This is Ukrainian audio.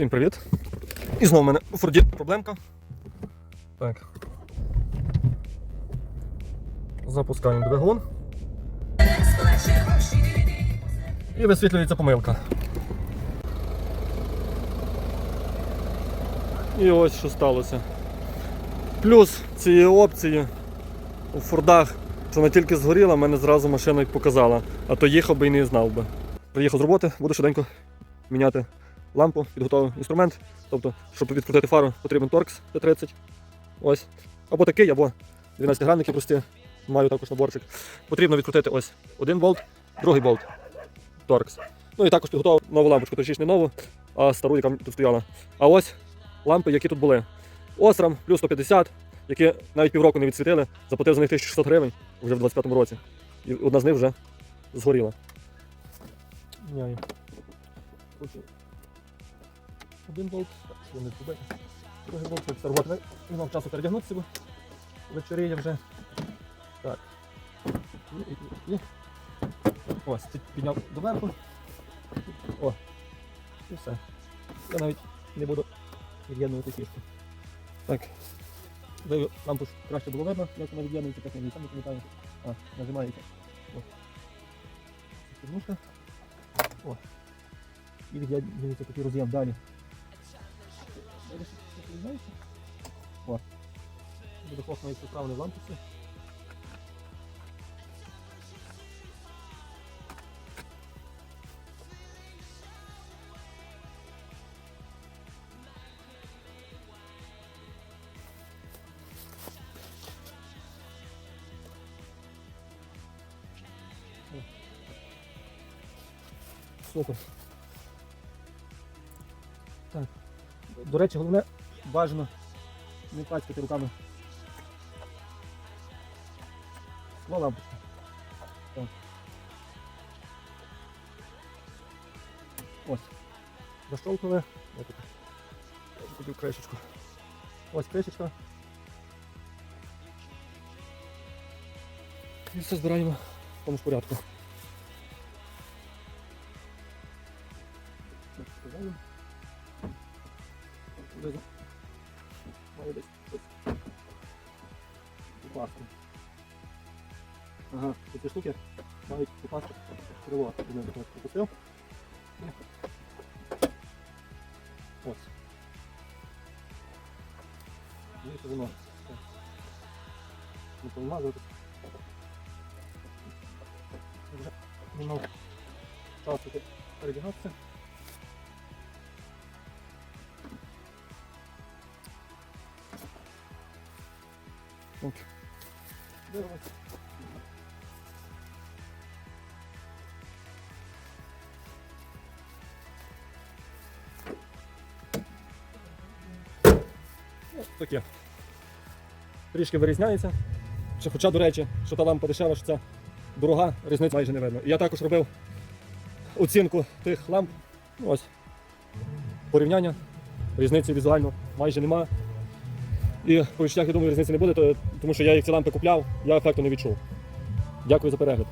Всім привіт. І знову в мене у Форді проблемка. Так. Запускаємо двигун. І висвітлюється помилка. І ось що сталося. Плюс цієї опції у Фордах, що вона тільки згоріла, мене зразу машина показала, а то їхав би і не знав би. Приїхав з роботи, буду швиденько міняти лампу, підготував інструмент. Тобто, щоб відкрутити фару, потрібен торкс Т30. Ось. Або такий, або 12 гранники прості. Маю також наборчик. Потрібно відкрутити ось один болт, другий болт. Торкс. Ну і також підготував нову лампочку, точніше не нову, а стару, яка тут стояла. А ось лампи, які тут були. Осрам плюс 150, які навіть півроку не відсвітили, заплатив за них 1600 гривень вже в 25-му році. І одна з них вже згоріла. Один болт, що не туди. Другий болт, це робота. Не мав часу передягнутися, бо вечоріє вже. Так. І, і, і. Ось, тут підняв доверху. О. І все. Я навіть не буду від'єднувати фішку. Так. Лампу щоб краще було видно, як вона від'єднується, так не пам'ятаю. А, нажимаєте. О. І від'єднується такий роз'єм далі. О. Буде хлоп навіть поправлений в лампусі. Супер. Так. До речі, головне бажано не пачкати руками. Скла лампочка. Так. Ось. Защолкнули. Купив кришечку. Ось кришечка. І все збираємо в тому ж порядку. Так, складаємо. Упасти. Ага, ці штуки мають упасти в крило. Я так пропустив. Ось. Ну, це воно. Не помазувати. Вже не мав часу передягатися. Дивимось. Ось таке. Трішки вирізняється. Що, хоча, до речі, що та лампа дешева, що ця дорога, різниці майже не видно. І я також робив оцінку тих ламп. Ну, Ось. Порівняння. Різниці візуально майже немає. І по відчуттях, я думаю, різниці не буде, тому що я їх ці лампи купляв, я ефекту не відчув. Дякую за перегляд.